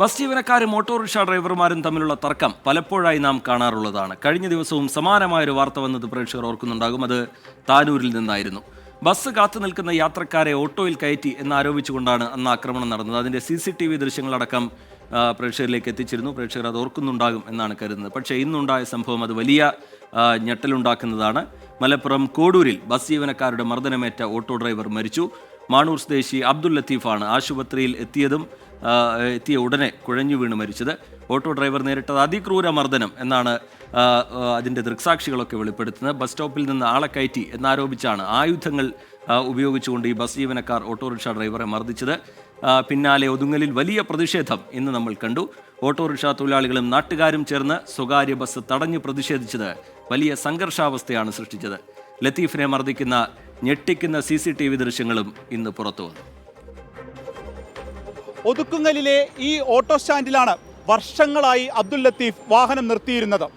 Bus ജീവനക്കാരും autorickshaw ഡ്രൈവർമാരും തമ്മിലുള്ള തർക്കം പലപ്പോഴായി നാം കാണാറുള്ളതാണ്. കഴിഞ്ഞ ദിവസവും സമാനമായൊരു വാർത്ത വന്നത് പ്രേക്ഷകർ ഓർക്കുന്നുണ്ടാകും. അത് താനൂരിൽ നിന്നായിരുന്നു. ബസ് കാത്തു നിൽക്കുന്ന യാത്രക്കാരെ ഓട്ടോയിൽ കയറ്റി എന്നാരോപിച്ചുകൊണ്ടാണ് അന്ന് ആക്രമണം നടന്നത്. അതിന്റെ സി സി ടി വി ദൃശ്യങ്ങളടക്കം പ്രേക്ഷകരിലേക്ക് എത്തിച്ചിരുന്നു. പ്രേക്ഷകർ അത് ഓർക്കുന്നുണ്ടാകും എന്നാണ് കരുതുന്നത്. പക്ഷേ ഇന്നുണ്ടായ സംഭവം അത് വലിയ ഞെട്ടലുണ്ടാക്കുന്നതാണ്. മലപ്പുറം കോഡൂരിൽ ബസ് ജീവനക്കാരുടെ മർദ്ദനമേറ്റ ഓട്ടോ ഡ്രൈവർ മരിച്ചു. മാണൂർ സ്വദേശി അബ്ദുൽ ലത്തീഫാണ് ആശുപത്രിയിൽ എത്തിയതും എത്തിയ ഉടനെ കുഴഞ്ഞു വീണ് മരിച്ചത്. ഓട്ടോ ഡ്രൈവർ നേരിട്ടത് അതിക്രൂര മർദ്ദനം എന്നാണ് അതിന്റെ ദൃക്സാക്ഷികളൊക്കെ വെളിപ്പെടുത്തുന്നത്. ബസ് സ്റ്റോപ്പിൽ നിന്ന് ആളെ കയറ്റി എന്നാരോപിച്ചാണ് ആയുധങ്ങൾ ഉപയോഗിച്ചുകൊണ്ട് ഈ ബസ് ജീവനക്കാർ ഓട്ടോറിക്ഷ ഡ്രൈവറെ മർദ്ദിച്ചത്. പിന്നാലെ ഒതുങ്ങലിൽ വലിയ പ്രതിഷേധം ഇന്ന് നമ്മൾ കണ്ടു. ഓട്ടോറിക്ഷ തൊഴിലാളികളും നാട്ടുകാരും ചേർന്ന് സ്വകാര്യ ബസ് തടഞ്ഞു പ്രതിഷേധിച്ചത് വലിയ സംഘർഷാവസ്ഥയാണ് സൃഷ്ടിച്ചത്. ലത്തീഫിനെ മർദ്ദിക്കുന്ന ഞെട്ടിക്കുന്ന സി സി ടി വി ദൃശ്യങ്ങളും ഇന്ന് പുറത്തു വന്നു. ഒതുക്കുങ്ങലിലെ ഈ ഓട്ടോ സ്റ്റാൻഡിലാണ് വർഷങ്ങളായി അബ്ദുൽ ലത്തീഫ് വാഹനം നിർത്തിയിരുന്നത്.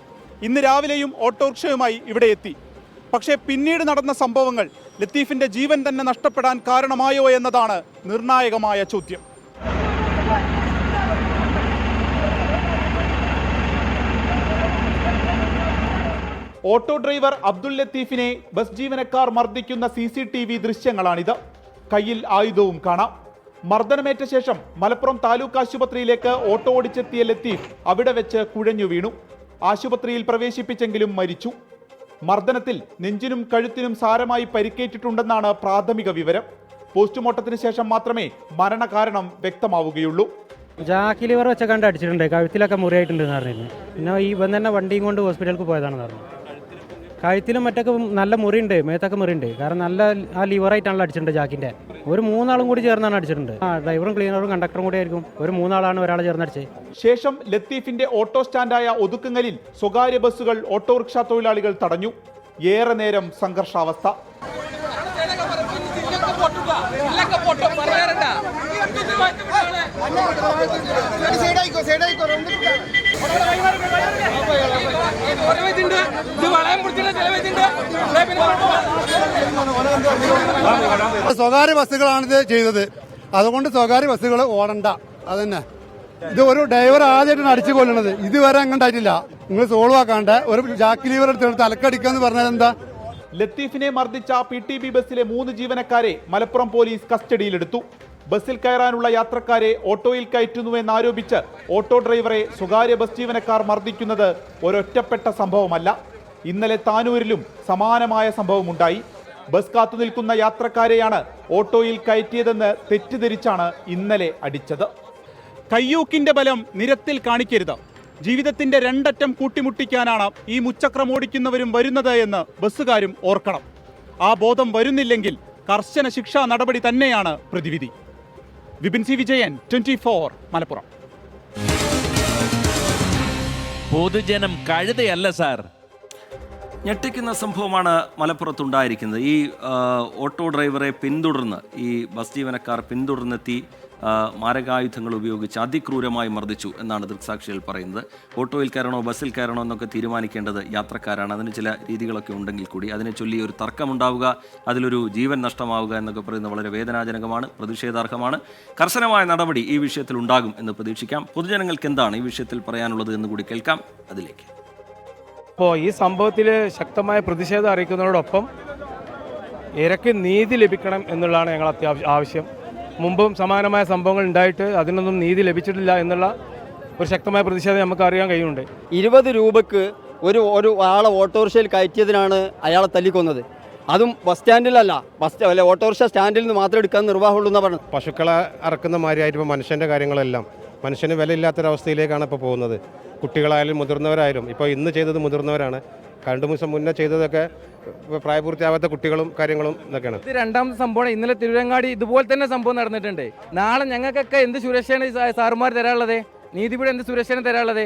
ഇന്ന് രാവിലെയും ഓട്ടോറിക്ഷയുമായി ഇവിടെ എത്തി. പക്ഷേ പിന്നീട് നടന്ന സംഭവങ്ങൾ ലത്തീഫിന്റെ ജീവൻ തന്നെ നഷ്ടപ്പെടാൻ കാരണമായോ എന്നതാണ് നിർണായകമായ ചോദ്യം. ഓട്ടോ ഡ്രൈവർ അബ്ദുൽ ലത്തീഫിനെ ബസ് ജീവനക്കാർ മർദ്ദിക്കുന്ന സി സി ടി വി ദൃശ്യങ്ങളാണിത്. കയ്യിൽ ആയുധവും കാണാം. മർദ്ദനമേറ്റ ശേഷം മലപ്പുറം താലൂക്ക് ആശുപത്രിയിലേക്ക് ഓട്ടോ ഓടിച്ചെത്തിയ ലത്തീഫ് അവിടെ വെച്ച് കുഴഞ്ഞു വീണു. ആശുപത്രിയിൽ പ്രവേശിപ്പിച്ചെങ്കിലും മരിച്ചു. മർദ്ദനത്തിൽ നെഞ്ചിനും കഴുത്തിനും സാരമായി പരിക്കേറ്റിട്ടുണ്ടെന്നാണ് പ്രാഥമിക വിവരം. പോസ്റ്റ്മോർട്ടത്തിന് ശേഷം മാത്രമേ മരണകാരണം വ്യക്തമാവുകയുള്ളൂ. ജാക്കി ലിവർ വെച്ച കണ്ട് അടിച്ചിട്ടുണ്ട്. കഴുത്തിലൊക്കെ മുറിയായിട്ടുണ്ട് പിന്നെ ഈ ഇവൻ തന്നെ വണ്ടിയും കൊണ്ട് ഹോസ്പിറ്റലിൽ പോയതാണെന്ന് പറഞ്ഞു. കഴുത്തിലും മറ്റൊക്കെ നല്ല മുറിയുണ്ട് മേത്തൊക്കെ മുറിയുണ്ട് കാരണം നല്ല ആ ലിവറായിട്ടാണല്ലോ അടിച്ചിട്ടുണ്ട് ജാക്കിന്റെ ഒരു മൂന്നാളും കൂടി ചേർന്നാണ് അടിച്ചിട്ടുണ്ട് ആ ഡ്രൈവറും ക്ലീനറും കണ്ടക്ടറും കൂടി ആയിരിക്കും ഒരു മൂന്നാളാണ് ഒരാളെ ചേർന്ന് അടിച്ചത് ശേഷം ലത്തീഫിന്റെ ഓട്ടോ സ്റ്റാൻഡായ ഒതുക്കുങ്ങലിൽ സ്വകാര്യ ബസ്സുകൾ ഓട്ടോറിക്ഷ തൊഴിലാളികൾ തടഞ്ഞു ഏറെ നേരം സംഘർഷാവസ്ഥ സൈഡായിക്കോ സൈഡായിക്കോ രണ്ട് സ്വകാര്യ ബസ്സുകളാണിത് ഇത് ചെയ്തത് അതുകൊണ്ട് സ്വകാര്യ ബസ്സുകൾ ഓടണ്ട. അതന്നെ. ഇത് ഒരു ഡ്രൈവർ ആദ്യമായിട്ടാണ് അടിച്ചു കൊല്ലണത് ഇതുവരെ അങ്ങോട്ടായിട്ടില്ല നിങ്ങൾ സോൾവ് ആക്കാണ്ട് ഒരു ജാക്ക് ലീവർ എടുത്ത് തലക്കടിക്കാന്ന് പറഞ്ഞാൽ എന്താ? ലത്തീഫിനെ മർദ്ദിച്ച പി ടി ബി ബസ്സിലെ മൂന്ന് ജീവനക്കാരെ മലപ്പുറം പോലീസ് കസ്റ്റഡിയിലെടുത്തു. ബസ്സിൽ കയറാനുള്ള യാത്രക്കാരെ ഓട്ടോയിൽ കയറ്റുന്നുവെന്നാരോപിച്ച് ഓട്ടോ ഡ്രൈവറെ സ്വകാര്യ ബസ് ജീവനക്കാർ മർദ്ദിക്കുന്നത് ഒരൊറ്റപ്പെട്ട സംഭവമല്ല. ഇന്നലെ താനൂരിലും സമാനമായ സംഭവമുണ്ടായി. ബസ് കാത്തു നിൽക്കുന്ന യാത്രക്കാരെയാണ് ഓട്ടോയിൽ കയറ്റിയതെന്ന് തെറ്റിദ്ധരിച്ചാണ് ഇന്നലെ അടിച്ചത്. കയ്യൂക്കിന്റെ ബലം നിരത്തിൽ കാണിക്കരുത്. ജീവിതത്തിന്റെ രണ്ടറ്റം കൂട്ടിമുട്ടിക്കാനാണ് ഈ മുച്ചക്രം ഓടിക്കുന്നവരും വരുന്നത് എന്ന് ബസ്സുകാരും ഓർക്കണം. ആ ബോധം വരുന്നില്ലെങ്കിൽ കർശന ശിക്ഷാ നടപടി തന്നെയാണ് പ്രതിവിധി. Vipin C Vijayan twenty four Malappuram. പൊതുജനം കഴുതയല്ല സാർ. ഞെട്ടിക്കുന്ന സംഭവമാണ് മലപ്പുറത്തുണ്ടായിരിക്കുന്നത്. ഈ ഓട്ടോ ഡ്രൈവറെ പിന്തുടർന്ന് ഈ ബസ് ജീവനക്കാർ പിന്തുടർന്നെത്തി മാരകായുധങ്ങൾ ഉപയോഗിച്ച് അതിക്രൂരമായി മർദ്ദിച്ചു എന്നാണ് ദൃക്സാക്ഷികൾ പറയുന്നത്. ഓട്ടോയിൽ കയറണോ ബസ്സിൽ കയറണോ എന്നൊക്കെ തീരുമാനിക്കേണ്ടത് യാത്രക്കാരാണ്. അതിന് ചില രീതികളൊക്കെ ഉണ്ടെങ്കിൽ കൂടി അതിനെ ചൊല്ലി ഒരു തർക്കമുണ്ടാവുക അതിലൊരു ജീവൻ നഷ്ടമാവുക എന്നൊക്കെ പറയുന്നത് വളരെ വേദനാജനകമാണ് പ്രതിഷേധാർഹമാണ്. കർശനമായ നടപടി ഈ വിഷയത്തിൽ ഉണ്ടാകും എന്ന് പ്രതീക്ഷിക്കാം. പൊതുജനങ്ങൾക്ക് എന്താണ് ഈ വിഷയത്തിൽ പറയാനുള്ളത് എന്ന് കൂടി കേൾക്കാം. അതിലേക്ക്. അപ്പോൾ ഈ സംഭവത്തിൽ ശക്തമായ പ്രതിഷേധം അറിയിക്കുന്നതോടൊപ്പം ഇരക്ക് നീതി ലഭിക്കണം എന്നുള്ളതാണ് ഞങ്ങൾ അത്യാവശ്യം ആവശ്യം. മുമ്പും സമാനമായ സംഭവങ്ങൾ ഉണ്ടായിട്ട് അതിനൊന്നും നീതി ലഭിച്ചിട്ടില്ല എന്നുള്ള ഒരു ശക്തമായ പ്രതിഷേധം നമുക്ക് അറിയാൻ കഴിയുന്നുണ്ട്. ഇരുപത് രൂപക്ക് ഒരു ഒരു ആളെ ഓട്ടോറിക്ഷയിൽ കയറ്റിയതിനാണ് അയാളെ തല്ലിക്കൊന്നത്. അതും ബസ് സ്റ്റാൻഡിലല്ല. ബസ് സ്റ്റാ- അല്ല ഓട്ടോറിക്ഷ സ്റ്റാൻഡിൽ നിന്ന് മാത്രം എടുക്കാൻ നിർവാഹമുള്ളൂ എന്നാണ് പറഞ്ഞത്. പശുക്കളെ അറക്കുന്ന മാതിരി ആയിരിക്കും മനുഷ്യന്റെ കാര്യങ്ങളെല്ലാം മനുഷ്യന് വിലയില്ലാത്തൊരവസ്ഥയിലേക്കാണ് ഇപ്പോൾ പോകുന്നത്. കുട്ടികളായാലും മുതിർന്നവരായാലും ഇപ്പോൾ ഇന്ന് ചെയ്തത് മുതിർന്നവരാണ്. രണ്ടു ദിവസം മുന്നേ ചെയ്തതൊക്കെ പ്രായപൂർത്തിയാവാത്ത കുട്ടികളും കാര്യങ്ങളും ഇതൊക്കെയാണ്. ഇത് രണ്ടാമത്തെ സംഭവം ഇന്നലെ തിരുവങ്ങാടി ഇതുപോലെ തന്നെ സംഭവം നടന്നിട്ടുണ്ട്. നാളെ ഞങ്ങൾക്കൊക്കെ എന്ത് സുരക്ഷയാണ് സാറുമാർ തരാനുള്ളത്? നീതിപീഠം എന്ത് സുരക്ഷയാണ് തരാനുള്ളത്?